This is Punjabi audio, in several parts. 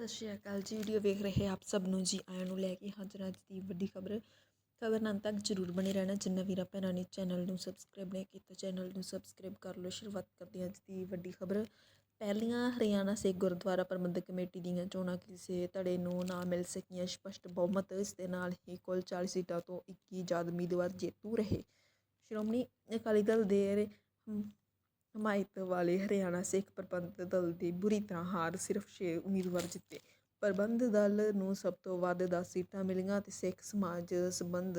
ਸਤਿ ਸ਼੍ਰੀ ਅਕਾਲ ਜੀ ਵੀਡੀਓ ਵੇਖ ਰਹੇ ਆਪ ਸਭ ਨੂੰ ਜੀ, ਆਇਆਂ ਨੂੰ ਲੈ ਕੇ ਹਾਜ਼ਰ ਅੱਜ ਦੀ ਵੱਡੀ ਖਬਰ। ਖਬਰ ਨਾਲ ਤੱਕ ਜਰੂਰ ਬਣੇ ਰਹਿਣਾ, ਜਿੰਨਾ ਵੀਰਾਂ ਭੈਣਾਂ ਨੇ ਚੈਨਲ ਨੂੰ ਸਬਸਕ੍ਰਾਈਬ ਨਹੀਂ ਕੀਤਾ ਚੈਨਲ ਨੂੰ ਸਬਸਕ੍ਰਾਈਬ ਕਰ ਲਓ। ਸ਼ੁਰੂਆਤ ਕਰਦੇ ਹਾਂ ਅੱਜ ਦੀ ਵੱਡੀ ਖਬਰ। ਪਹਿਲੀਆਂ ਹਰਿਆਣਾ ਸਿੱਖ ਗੁਰਦੁਆਰਾ ਪ੍ਰਬੰਧਕ ਕਮੇਟੀ ਦੀਆਂ ਚੋਣਾਂ ਕਿਸੇ ਧੜੇ ਨੂੰ ਨਾ ਮਿਲ ਸਕੀਆਂ। ਸਪਸ਼ਟ ਬਹੁਮਤ, ਇਸ ਦੇ ਨਾਲ ਹੀ ਕੁੱਲ 40 ਸੀਟਾਂ ਤੋਂ 21 ਆਜ਼ਾਦ ਉਮੀਦਵਾਰ ਜੇਤੂ ਰਹੇ। ਸ਼੍ਰੋਮਣੀ ਅਕਾਲੀ ਦਲ ਦੇ ਹਮਾਇਤ ਵਾਲੇ ਹਰਿਆਣਾ ਸਿੱਖ ਪ੍ਰਬੰਧਕ ਦਲ ਦੀ ਬੁਰੀ ਤਰ੍ਹਾਂ ਹਾਰ ਸਿਰਫ 6 ਉਮੀਦਵਾਰ ਜਿੱਤੇ। ਪ੍ਰਬੰਧ ਦਲ ਨੂੰ ਸਭ ਤੋਂ ਵੱਧ 10 ਸੀਟਾਂ ਮਿਲੀਆਂ ਤੇ ਸਿੱਖ ਸਮਾਜ ਸੰਬੰਧ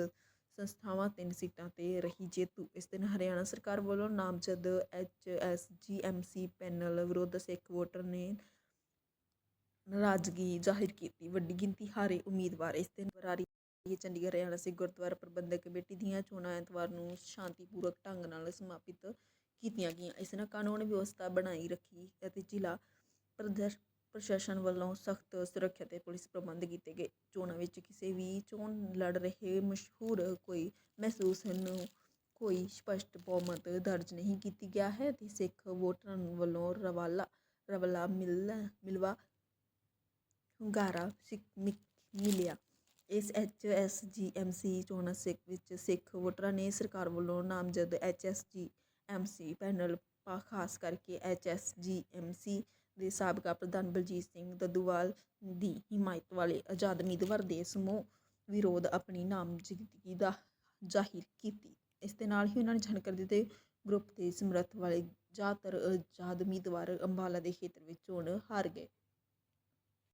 ਸੰਸਥਾਵਾਂ ਤਿੰਨ ਸੀਟਾਂ ਤੇ ਰਹੀ ਜੇਤੂ। ਇਸ ਦਿਨ ਹਰਿਆਣਾ ਸਰਕਾਰ ਵੱਲੋਂ ਨਾਮਜ਼ਦ H S G M C panel ਵਿਰੁੱਧ ਸਿੱਖ ਵੋਟਰ ਨੇ ਨਾਰਾਜ਼ਗੀ ਜ਼ਾਹਿਰ ਕੀਤੀ। ਵੱਡੀ ਗਿਣਤੀ ਹਾਰੇ ਉਮੀਦਵਾਰ। ਇਸ ਦਿਨ ਬਰਾਰੀ ਇਹ ਚੰਡੀਗੜ੍ਹ ਹਰਿਆਣਾ ਸਿੱਖ ਗੁਰਦੁਆਰਾ ਪ੍ਰਬੰਧਕ ਕਮੇਟੀ ਦੀਆਂ ਚੋਣਾਂ ਐਤਵਾਰ ਨੂੰ ਸ਼ਾਂਤੀਪੂਰਵਕ ਢੰਗ ਨਾਲ ਸਮਾਪਿਤ ਕੀਤੀਆਂ ਗਈਆਂ। ਇਸ ਨਾਲ ਕਾਨੂੰਨ ਵਿਵਸਥਾ ਬਣਾਈ ਰੱਖੀ ਅਤੇ ਜ਼ਿਲ੍ਹਾ ਪ੍ਰਦਰ ਪ੍ਰਸ਼ਾਸਨ ਵੱਲੋਂ ਸਖਤ ਸੁਰੱਖਿਆ ਤੇ ਪੁਲਿਸ ਪ੍ਰਬੰਧ ਕੀਤੇ ਗਏ। ਚੋਣਾਂ ਵਿੱਚ ਕਿਸੇ ਵੀ ਚੋਣ ਲੜ ਰਹੇ ਮਸ਼ਹੂਰ ਕੋਈ ਮਹਿਸੂਸ ਨੂੰ ਕੋਈ ਸਪਸ਼ਟ ਬਹੁਮਤ ਦਰਜ ਨਹੀਂ ਕੀਤੀ ਗਿਆ ਹੈ ਤੇ ਸਿੱਖ ਵੋਟਰਾਂ ਵੱਲੋਂ ਰਵਾਲਾ, ਰਵਲਾ ਮਿਲ ਮਿਲਵਾ ਹੁੰਗਾਰਾ ਮਿਲਿਆ। ਇਸ H S G M C ਚੋਣਾਂ ਸਿੱਖ ਵਿੱਚ ਸਿੱਖ ਵੋਟਰਾਂ ਨੇ ਸਰਕਾਰ ਵੱਲੋਂ ਨਾਮਜ਼ਦ H S G M C panel ਖਾਸ ਕਰਕੇ H S G M C ਦੇ ਸਾਬਕਾ ਪ੍ਰਧਾਨ ਬਲਜੀਤ ਸਿੰਘ ਦੱਦੂਵਾਲ ਦੀ ਹਿਮਾਇਤ ਵਾਲੇ ਆਜ਼ਾਦ ਉਮੀਦਵਾਰ ਦੇ ਸਮੂਹ ਵਿਰੋਧ ਆਪਣੀ ਨਾਮਜ਼ਦਗੀ ਦਾ ਜ਼ਾਹਿਰ ਕੀਤੀ। ਇਸ ਦੇ ਨਾਲ ਹੀ ਉਹਨਾਂ ਨੇ ਜਾਣਕਾਰੀ ਦਿੱਤੀ ਗਰੁੱਪ ਦੇ ਸਮਰੱਥ ਵਾਲੇ ਜ਼ਿਆਦਾਤਰ ਆਜ਼ਾਦ ਉਮੀਦਵਾਰ ਅੰਬਾਲਾ ਦੇ ਖੇਤਰ ਵਿੱਚ ਚੋਣ ਹਾਰ ਗਏ।